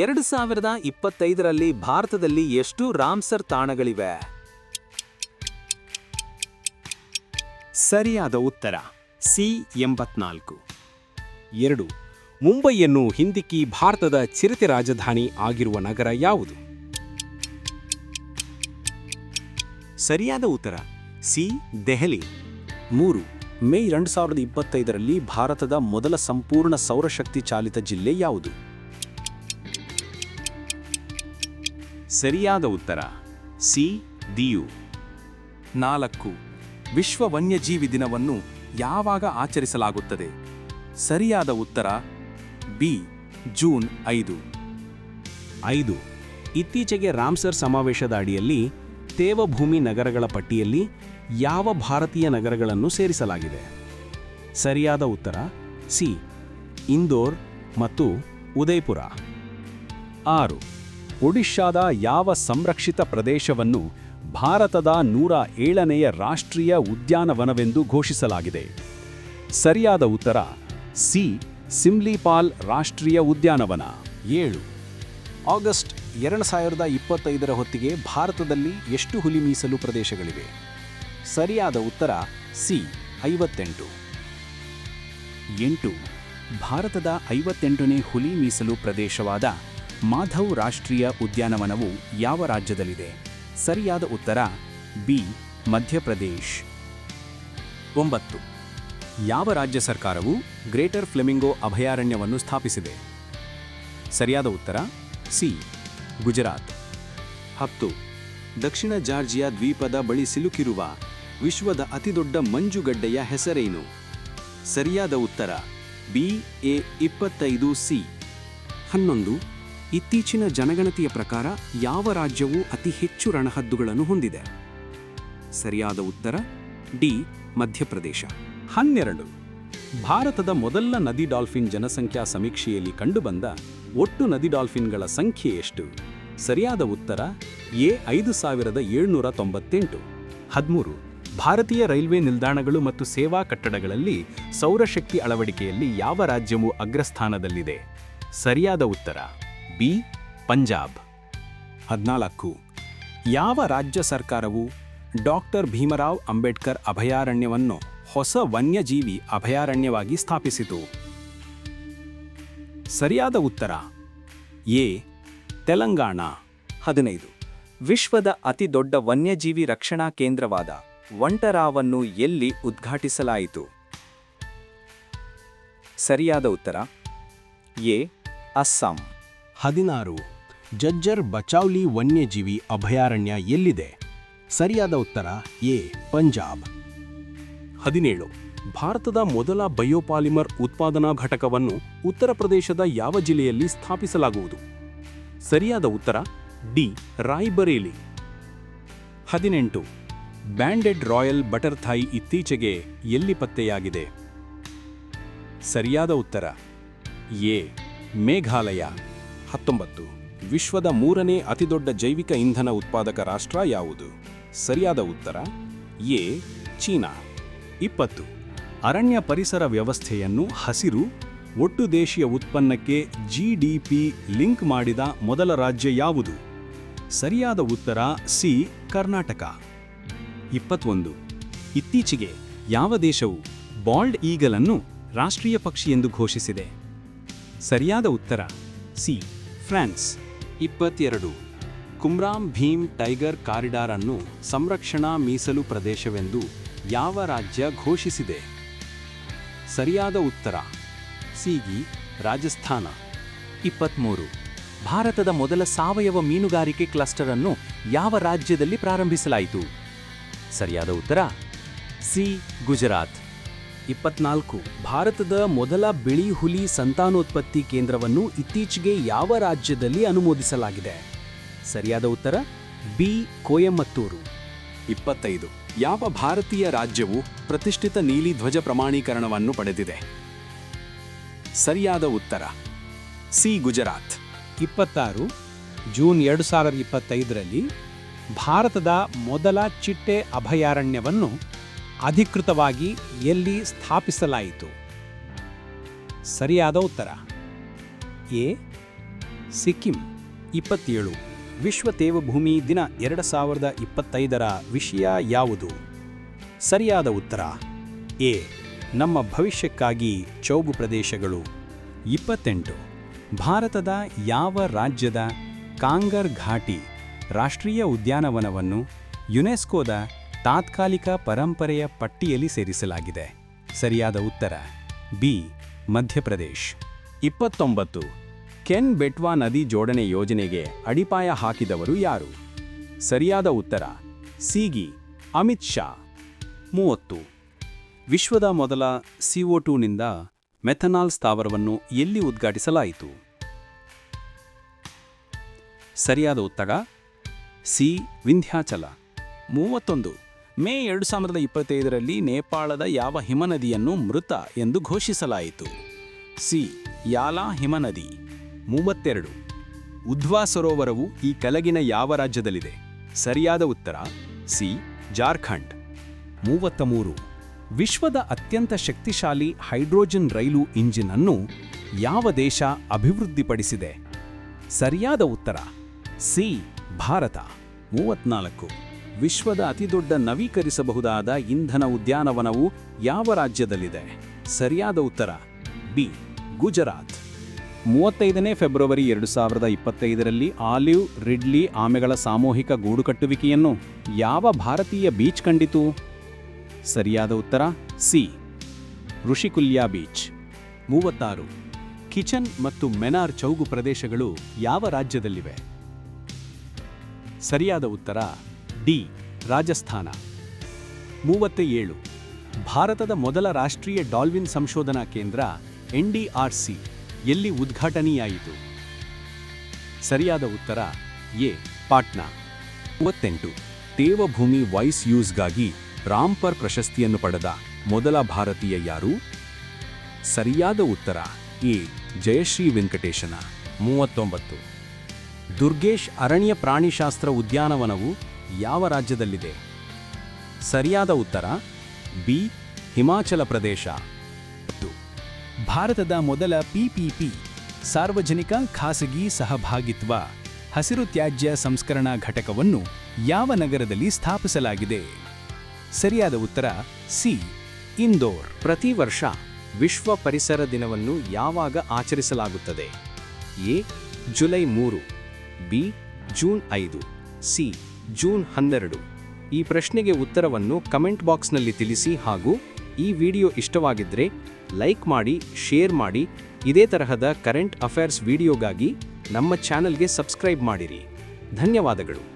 ಎರಡು ಸಾವಿರದ ಇಪ್ಪತ್ತೈದರಲ್ಲಿ ಭಾರತದಲ್ಲಿ ಎಷ್ಟು ರಾಮ್ಸರ್ ತಾಣಗಳಿವೆ? ಸರಿಯಾದ ಉತ್ತರ, ಸಿ ಎಂಬತ್ನಾಲ್ಕು. ಎರಡು, ಮುಂಬೈಯನ್ನು ಹಿಂದಿಕ್ಕಿ ಭಾರತದ ಚಿರತೆ ರಾಜಧಾನಿ ಆಗಿರುವ ನಗರ ಯಾವುದು? ಸರಿಯಾದ ಉತ್ತರ, ಸಿ ದೆಹಲಿ. ಮೂರು, ಮೇ ಎರಡು ಸಾವಿರದ ಇಪ್ಪತ್ತೈದರಲ್ಲಿ ಭಾರತದ ಮೊದಲ ಸಂಪೂರ್ಣ ಸೌರಶಕ್ತಿ ಚಾಲಿತ ಜಿಲ್ಲೆ ಯಾವುದು? ಸರಿಯಾದ ಉತ್ತರ. ಸಿ. ದಿಯು. ನಾಲ್ಕು. ವಿಶ್ವ ವನ್ಯಜೀವಿ ದಿನವನ್ನು ಯಾವಾಗ ಆಚರಿಸಲಾಗುತ್ತದೆ? ಸರಿಯಾದ ಉತ್ತರ, ಬಿ. ಜೂನ್ ಐದು. ಐದು. ಇತ್ತೀಚೆಗೆ ರಾಮ್ಸರ್ ಸಮಾವೇಶದ ಅಡಿಯಲ್ಲಿ ತೇವಭೂಮಿ ನಗರಗಳ ಪಟ್ಟಿಯಲ್ಲಿ ಯಾವ ಭಾರತೀಯ ನಗರಗಳನ್ನು ಸೇರಿಸಲಾಗಿದೆ? ಸರಿಯಾದ ಉತ್ತರ, ಸಿ. ಇಂದೋರ್ ಮತ್ತು ಉದಯ್ಪುರ. ಆರು. ಒಡಿಶಾದ ಯಾವ ಸಂರಕ್ಷಿತ ಪ್ರದೇಶವನ್ನು ಭಾರತದ ನೂರ ಏಳನೆಯ ರಾಷ್ಟ್ರೀಯ ಉದ್ಯಾನವನವೆಂದು ಘೋಷಿಸಲಾಗಿದೆ? ಸರಿಯಾದ ಉತ್ತರ, ಸಿ, ಸಿಮ್ಲಿಪಾಲ್ ರಾಷ್ಟ್ರೀಯ ಉದ್ಯಾನವನ. ಏಳು. ಆಗಸ್ಟ್ ಎರಡು ಸಾವಿರದ ಇಪ್ಪತ್ತೈದರ ಹೊತ್ತಿಗೆ ಭಾರತದಲ್ಲಿ ಎಷ್ಟು ಹುಲಿ ಮೀಸಲು ಪ್ರದೇಶಗಳಿವೆ? ಸರಿಯಾದ ಉತ್ತರ, ಸಿ, ಐವತ್ತೆಂಟು. ಎಂಟು. ಭಾರತದ ಐವತ್ತೆಂಟನೇ ಹುಲಿ ಮೀಸಲು ಪ್ರದೇಶವಾದ ಮಾಧವ್ ರಾಷ್ಟ್ರೀಯ ಉದ್ಯಾನವನವು ಯಾವ ರಾಜ್ಯದಲ್ಲಿದೆ? ಸರಿಯಾದ ಉತ್ತರ, ಬಿ, ಮಧ್ಯಪ್ರದೇಶ್. ಒಂಬತ್ತು. ಯಾವ ರಾಜ್ಯ ಸರ್ಕಾರವು ಗ್ರೇಟರ್ ಫ್ಲೆಮಿಂಗೋ ಅಭಯಾರಣ್ಯವನ್ನು ಸ್ಥಾಪಿಸಿದೆ? ಸರಿಯಾದ ಉತ್ತರ, ಸಿ, ಗುಜರಾತ್. ಹತ್ತು. ದಕ್ಷಿಣ ಜಾರ್ಜಿಯಾ ದ್ವೀಪದ ಬಳಿ ಸಿಲುಕಿರುವ ವಿಶ್ವದ ಅತಿದೊಡ್ಡ ಮಂಜುಗಡ್ಡೆಯ ಹೆಸರೇನು? ಸರಿಯಾದ ಉತ್ತರ, ಬಿ, ಎ ಇಪ್ಪತ್ತೈದು ಸಿ. ಹನ್ನೊಂದು. ಇತ್ತೀಚಿನ ಜನಗಣತಿಯ ಪ್ರಕಾರ ಯಾವ ರಾಜ್ಯವು ಅತಿ ಹೆಚ್ಚು ರಣಹದ್ದುಗಳನ್ನು ಹೊಂದಿದೆ? ಸರಿಯಾದ ಉತ್ತರ, ಡಿ, ಮಧ್ಯಪ್ರದೇಶ. ಹನ್ನೆರಡು. ಭಾರತದ ಮೊದಲ ನದಿ ಡಾಲ್ಫಿನ್ ಜನಸಂಖ್ಯಾ ಸಮೀಕ್ಷೆಯಲ್ಲಿ ಕಂಡುಬಂದ ಒಟ್ಟು ನದಿ ಡಾಲ್ಫಿನ್ಗಳ ಸಂಖ್ಯೆ ಎಷ್ಟು? ಸರಿಯಾದ ಉತ್ತರ, ಎ, ಐದು ಸಾವಿರದ ಏಳ್ನೂರ ತೊಂಬತ್ತೆಂಟು. ಹದಿಮೂರು. ಭಾರತೀಯ ರೈಲ್ವೆ ನಿಲ್ದಾಣಗಳು ಮತ್ತು ಸೇವಾ ಕಟ್ಟಡಗಳಲ್ಲಿ ಸೌರಶಕ್ತಿ ಅಳವಡಿಕೆಯಲ್ಲಿ ಯಾವ ರಾಜ್ಯವು ಅಗ್ರಸ್ಥಾನದಲ್ಲಿದೆ? ಸರಿಯಾದ ಉತ್ತರ ಬಿ, ಪಂಜಾಬ್. ಹದಿನಾಲ್ಕು. ಯಾವ ರಾಜ್ಯ ಸರ್ಕಾರವು ಡಾಕ್ಟರ್ ಭೀಮರಾವ್ ಅಂಬೇಡ್ಕರ್ ಅಭಯಾರಣ್ಯವನ್ನು ಹೊಸ ವನ್ಯಜೀವಿ ಅಭಯಾರಣ್ಯವಾಗಿ ಸ್ಥಾಪಿಸಿತು? ಸರಿಯಾದ ಉತ್ತರ? ಎ, ತೆಲಂಗಾಣ. ಹದಿನೈದು. ವಿಶ್ವದ ಅತಿ ದೊಡ್ಡ ವನ್ಯಜೀವಿ ರಕ್ಷಣಾ ಕೇಂದ್ರವಾದ ವಂಟರಾವನ್ನು ಎಲ್ಲಿ ಉದ್ಘಾಟಿಸಲಾಯಿತು? ಸರಿಯಾದ ಉತ್ತರ? ಎ, ಅಸ್ಸಾಂ. ಹದಿನಾರು. ಜಜ್ಜರ್ ಬಚಾವ್ಲಿ ವನ್ಯಜೀವಿ ಅಭಯಾರಣ್ಯ ಎಲ್ಲಿದೆ? ಸರಿಯಾದ ಉತ್ತರ, ಎ, ಪಂಜಾಬ್. ಹದಿನೇಳು. ಭಾರತದ ಮೊದಲ ಬಯೋಪಾಲಿಮರ್ ಉತ್ಪಾದನಾ ಘಟಕವನ್ನು ಉತ್ತರ ಪ್ರದೇಶದ ಯಾವ ಜಿಲ್ಲೆಯಲ್ಲಿ ಸ್ಥಾಪಿಸಲಾಗುವುದು? ಸರಿಯಾದ ಉತ್ತರ, ಡಿ, ರಾಯ್ಬರೇಲಿ. ಹದಿನೆಂಟು. ಬ್ಯಾಂಡೆಡ್ ರಾಯಲ್ ಬಟರ್ ಥಾಯ್ ಇತ್ತೀಚೆಗೆ ಎಲ್ಲಿ ಪತ್ತೆಯಾಗಿದೆ? ಸರಿಯಾದ ಉತ್ತರ, ಎ, ಮೇಘಾಲಯ. ಹತ್ತೊಂಬತ್ತು. ವಿಶ್ವದ ಮೂರನೇ ಅತಿದೊಡ್ಡ ಜೈವಿಕ ಇಂಧನ ಉತ್ಪಾದಕ ರಾಷ್ಟ್ರ ಯಾವುದು? ಸರಿಯಾದ ಉತ್ತರ, ಎ, ಚೀನಾ. ಇಪ್ಪತ್ತು. ಅರಣ್ಯ ಪರಿಸರ ವ್ಯವಸ್ಥೆಯನ್ನು ಹಸಿರು, ಒಟ್ಟು ದೇಶೀಯ ಉತ್ಪನ್ನಕ್ಕೆ ಜಿಡಿಪಿ ಲಿಂಕ್ ಮಾಡಿದ ಮೊದಲ ರಾಜ್ಯ ಯಾವುದು? ಸರಿಯಾದ ಉತ್ತರ, ಸಿ, ಕರ್ನಾಟಕ. ಇಪ್ಪತ್ತೊಂದು. ಇತ್ತೀಚೆಗೆ ಯಾವ ದೇಶವು ಬಾಲ್ಡ್ ಈಗಲನ್ನು ರಾಷ್ಟ್ರೀಯ ಪಕ್ಷಿ ಎಂದು ಘೋಷಿಸಿದೆ? ಸರಿಯಾದ ಉತ್ತರ, ಸಿ ಫ್ರಾನ್ಸ್. ಇಪ್ಪತ್ತೆರಡು. ಕುಮ್ರಾಮ್ ಭೀಮ್ ಟೈಗರ್ ಕಾರಿಡಾರ್ ಅನ್ನು ಸಂರಕ್ಷಣಾ ಮೀಸಲು ಪ್ರದೇಶವೆಂದು ಯಾವ ರಾಜ್ಯ ಘೋಷಿಸಿದೆ? ಸರಿಯಾದ ಉತ್ತರ. ಸಿಗಿ, ರಾಜಸ್ಥಾನ. ಇಪ್ಪತ್ಮೂರು. ಭಾರತದ ಮೊದಲ ಸಾವಯವ ಮೀನುಗಾರಿಕೆ ಕ್ಲಸ್ಟರ್ ಅನ್ನು ಯಾವ ರಾಜ್ಯದಲ್ಲಿ ಪ್ರಾರಂಭಿಸಲಾಯಿತು? ಸರಿಯಾದ ಉತ್ತರ. ಸಿ, ಗುಜರಾತ್. ಇಪ್ಪತ್ನಾಲ್ಕು, ಭಾರತದ ಮೊದಲ ಬಿಳಿ ಹುಲಿ ಸಂತಾನೋತ್ಪತ್ತಿ ಕೇಂದ್ರವನ್ನು ಇತ್ತೀಚೆಗೆ ಯಾವ ರಾಜ್ಯದಲ್ಲಿ ಅನುಮೋದಿಸಲಾಗಿದೆ? ಸರಿಯಾದ ಉತ್ತರ, ಬಿ ಕೋಯಮತ್ತೂರು ಇಪ್ಪತ್ತೈದು, ಯಾವ ಭಾರತೀಯ ರಾಜ್ಯವು ಪ್ರತಿಷ್ಠಿತ ನೀಲಿ ಧ್ವಜ ಪ್ರಮಾಣೀಕರಣವನ್ನು ಪಡೆದಿದೆ? ಸರಿಯಾದ ಉತ್ತರ, ಸಿ, ಗುಜರಾತ್. ಇಪ್ಪತ್ತಾರು, ಜೂನ್ ಎರಡು ಸಾವಿರದ ಇಪ್ಪತ್ತೈದರಲ್ಲಿ ಭಾರತದ ಮೊದಲ ಚಿಟ್ಟೆ ಅಭಯಾರಣ್ಯವನ್ನು ಅಧಿಕೃತವಾಗಿ ಎಲ್ಲಿ ಸ್ಥಾಪಿಸಲಾಯಿತು? ಸರಿಯಾದ ಉತ್ತರ. ಎ. ಸಿಕ್ಕಿಂ ಇಪ್ಪತ್ತೇಳು. ವಿಶ್ವ ತೇವಭೂಮಿ ದಿನ ಎರಡು ಸಾವಿರದ ಇಪ್ಪತ್ತೈದರ ವಿಷಯ ಯಾವುದು? ಸರಿಯಾದ ಉತ್ತರ. ಎ. ನಮ್ಮ ಭವಿಷ್ಯಕ್ಕಾಗಿ ಚೌಗು ಪ್ರದೇಶಗಳು. ಇಪ್ಪತ್ತೆಂಟು. ಭಾರತದ ಯಾವ ರಾಜ್ಯದ ಕಾಂಗರ್ ಘಾಟಿ ರಾಷ್ಟ್ರೀಯ ಉದ್ಯಾನವನವನ್ನು ಯುನೆಸ್ಕೋದ ತಾತ್ಕಾಲಿಕ ಪರಂಪರೆಯ ಪಟ್ಟಿಯಲ್ಲಿ ಸೇರಿಸಲಾಗಿದೆ. ಸರಿಯಾದ ಉತ್ತರ, ಬಿ, ಮಧ್ಯಪ್ರದೇಶ್. ಇಪ್ಪತ್ತೊಂಬತ್ತು, ಕೆನ್ ಬೆಟ್ವಾ ನದಿ ಜೋಡಣೆ ಯೋಜನೆಗೆ ಅಡಿಪಾಯ ಹಾಕಿದವರು ಯಾರು? ಸರಿಯಾದ ಉತ್ತರ, ಸಿಗಿ, ಅಮಿತ್ ಶಾ. ಮೂವತ್ತು, ವಿಶ್ವದ ಮೊದಲ ಸಿಒ ಟೂನಿಂದ ಮೆಥನಾಲ್ ಸ್ಥಾವರವನ್ನು ಎಲ್ಲಿ ಉದ್ಘಾಟಿಸಲಾಯಿತು? ಸರಿಯಾದ ಉತ್ತರ ಸಿ, ವಿಂಧ್ಯಾಚಲ. ಮೂವತ್ತೊಂದು ಮೇ ಎರಡು ಸಾವಿರದ ಇಪ್ಪತ್ತೈದರಲ್ಲಿ ನೇಪಾಳದ ಯಾವ ಹಿಮನದಿಯನ್ನು ಮೃತ ಎಂದು ಘೋಷಿಸಲಾಯಿತು. ಸಿ. ಯಾಲಾ ಹಿಮನದಿ. ಮೂವತ್ತೆರಡು. ಉಧ್ವಾ ಸರೋವರವು ಈ ಕೆಳಗಿನ ಯಾವ ರಾಜ್ಯದಲ್ಲಿದೆ? ಸರಿಯಾದ ಉತ್ತರ? ಸಿ. ಜಾರ್ಖಂಡ್. ಮೂವತ್ತ ಮೂರು ವಿಶ್ವದ ಅತ್ಯಂತ ಶಕ್ತಿಶಾಲಿ ಹೈಡ್ರೋಜನ್ ರೈಲು ಇಂಜಿನ್ ಅನ್ನು ಯಾವ ದೇಶ ಅಭಿವೃದ್ಧಿಪಡಿಸಿದೆ? ಸರಿಯಾದ ಉತ್ತರ? ಸಿ. ಭಾರತ. ಮೂವತ್ನಾಲ್ಕು. ವಿಶ್ವದ ಅತಿದೊಡ್ಡ ನವೀಕರಿಸಬಹುದಾದ ಇಂಧನ ಉದ್ಯಾನವನವು ಯಾವ ರಾಜ್ಯದಲ್ಲಿದೆ? ಸರಿಯಾದ ಉತ್ತರ, ಬಿ, ಗುಜರಾತ್. ಮೂವತ್ತೈದನೇ ಫೆಬ್ರವರಿ ಎರಡು ಸಾವಿರದ ಇಪ್ಪತ್ತೈದರಲ್ಲಿ ಆಲಿವ್, ರಿಡ್ಲಿ ಆಮೆಗಳ ಸಾಮೂಹಿಕ ಗೂಡುಕಟ್ಟುವಿಕೆಯನ್ನು ಯಾವ ಭಾರತೀಯ ಬೀಚ್ ಕಂಡಿತು? ಸರಿಯಾದ ಉತ್ತರ, ಸಿ, ಋಷಿಕುಲ್ಯಾ ಬೀಚ್. ಮೂವತ್ತಾರು, ಕಿಚನ್ ಮತ್ತು ಮೆನಾರ್ ಚೌಗು ಪ್ರದೇಶಗಳು ಯಾವ ರಾಜ್ಯದಲ್ಲಿವೆ? ಸರಿಯಾದ ಉತ್ತರ ಡಿ, ರಾಜಸ್ಥಾನ. ಮೂವತ್ತ ಏಳು ಭಾರತದ ಮೊದಲ ರಾಷ್ಟ್ರೀಯ ಡಾಲ್ವಿನ್ ಸಂಶೋಧನಾ ಕೇಂದ್ರ ಎನ್ಡಿಆರ್ಸಿ ಎಲ್ಲಿ ಉದ್ಘಾಟನೆಯಾಯಿತು? ಸರಿಯಾದ ಉತ್ತರ, ಎ, ಪಾಟ್ನಾ. ಮೂವತ್ತೆಂಟು, ದೇವಭೂಮಿ ವಾಯ್ಸ್ ಯೂಸ್ಗಾಗಿ ರಾಂಪರ್ ಪ್ರಶಸ್ತಿಯನ್ನು ಪಡೆದ ಮೊದಲ ಭಾರತೀಯ ಯಾರು? ಸರಿಯಾದ ಉತ್ತರ, ಎ, ಜಯಶ್ರೀ ವೆಂಕಟೇಶನ. ಮೂವತ್ತೊಂಬತ್ತು, ದುರ್ಗೇಶ್ ಅರಣ್ಯ ಪ್ರಾಣಿಶಾಸ್ತ್ರ ಉದ್ಯಾನವನವು ಯಾವ ರಾಜ್ಯದಲ್ಲಿದೆ? ಸರಿಯಾದ ಉತ್ತರ, ಬಿ, ಹಿಮಾಚಲ ಪ್ರದೇಶ. ಭಾರತದ ಮೊದಲ ಪಿಪಿಪಿ ಸಾರ್ವಜನಿಕ ಖಾಸಗಿ ಸಹಭಾಗಿತ್ವ, ಹಸಿರು ತ್ಯಾಜ್ಯ ಸಂಸ್ಕರಣಾ ಘಟಕವನ್ನು ಯಾವ ನಗರದಲ್ಲಿ ಸ್ಥಾಪಿಸಲಾಗಿದೆ? ಸರಿಯಾದ ಉತ್ತರ, ಸಿ, ಇಂದೋರ್. ಪ್ರತಿ ವರ್ಷ ವಿಶ್ವ ಪರಿಸರ ದಿನವನ್ನು ಯಾವಾಗ ಆಚರಿಸಲಾಗುತ್ತದೆ? ಎ, ಜುಲೈ ಮೂರು, ಬಿ, ಜೂನ್ ಐದು, ಸಿ ಜೂನ್ ಹನ್ನೆರಡು. ಈ ಪ್ರಶ್ನೆಗೆ ಉತ್ತರವನ್ನು ಕಮೆಂಟ್ ಬಾಕ್ಸ್ನಲ್ಲಿ ತಿಳಿಸಿ ಹಾಗೂ ಈ ವಿಡಿಯೋ ಇಷ್ಟವಾಗಿದ್ದರೆ ಲೈಕ್ ಮಾಡಿ, ಶೇರ್ ಮಾಡಿ, ಇದೇ ತರಹದ ಕರೆಂಟ್ ಅಫೇರ್ಸ್ ವಿಡಿಯೋಗಾಗಿ ನಮ್ಮ ಚಾನಲ್ಗೆ ಸಬ್ಸ್ಕ್ರೈಬ್ ಮಾಡಿರಿ. ಧನ್ಯವಾದಗಳು.